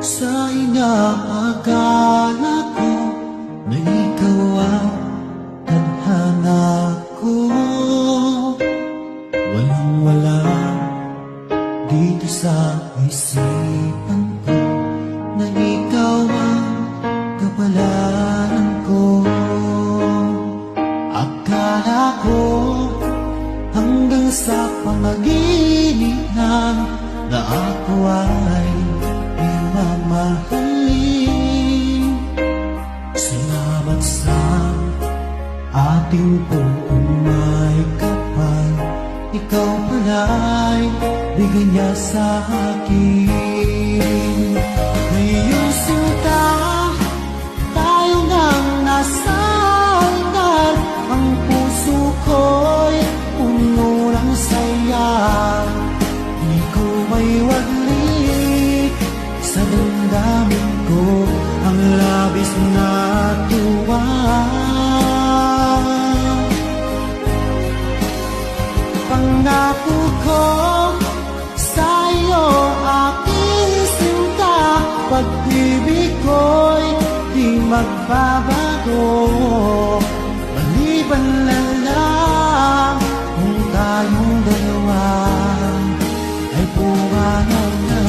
Sa inaakala ko na ikaw ang tadhana ko. Walang wala dito sa isipan ko Na ikaw ang kapalaran ko. Akala ko hanggang sa panaginip na na ako ay mamahalin Salamat sa ating pumay kapal. Ikaw pala'y bigay niya sa akin magbabago. Maliban na lang kung tayong dalawa ay pumanaw na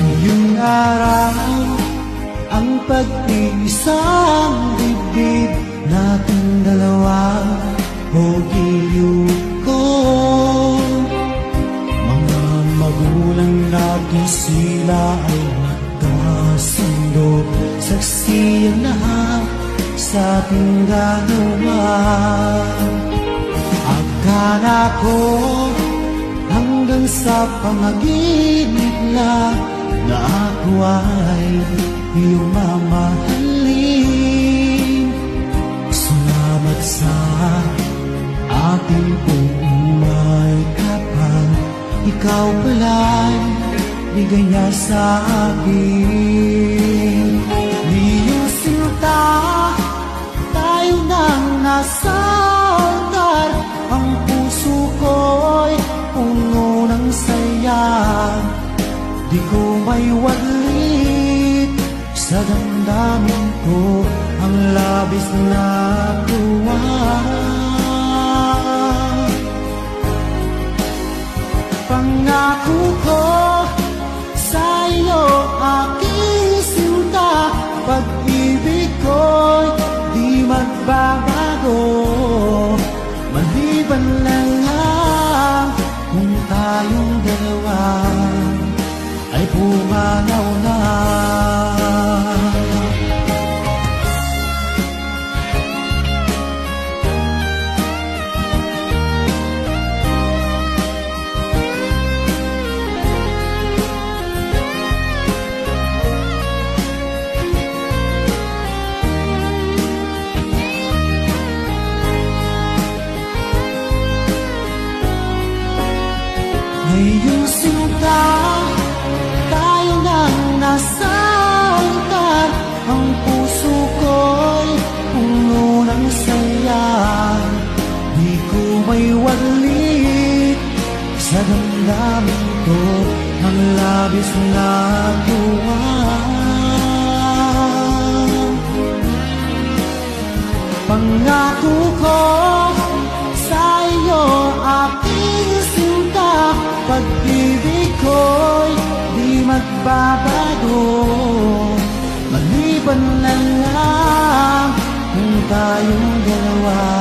Ngayong araw ang pag-iisang dibdib nating dalawa sila ay magkasundo Saksi ang lahat sa ating ganawa Akala ko hanggang sa panaginip lang na ako ay iyong mamahalin Salamat sa ating pumay kapal Ikaw pala'y bigay niya sa akin Iyong sinta tayo nang nasa altar. Ang puso ko'y puno ng saya. Di ko may waglit sa damdamin ko. Ang labis na kung tayong dalawa ay pumanaw na Ngayong sinta tayo nang nasa altar. Ang puso ko'y puno ng saya. Di may walit sa damdamin ko Ang labis na tuwa Pangako Maliban na lang kung tayong dalawa